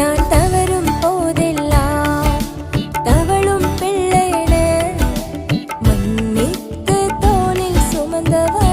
நான் தவறும் போதெல்லாம் தவளும் பிள்ளையிட மன்னித்து தோளில் சுமந்தவா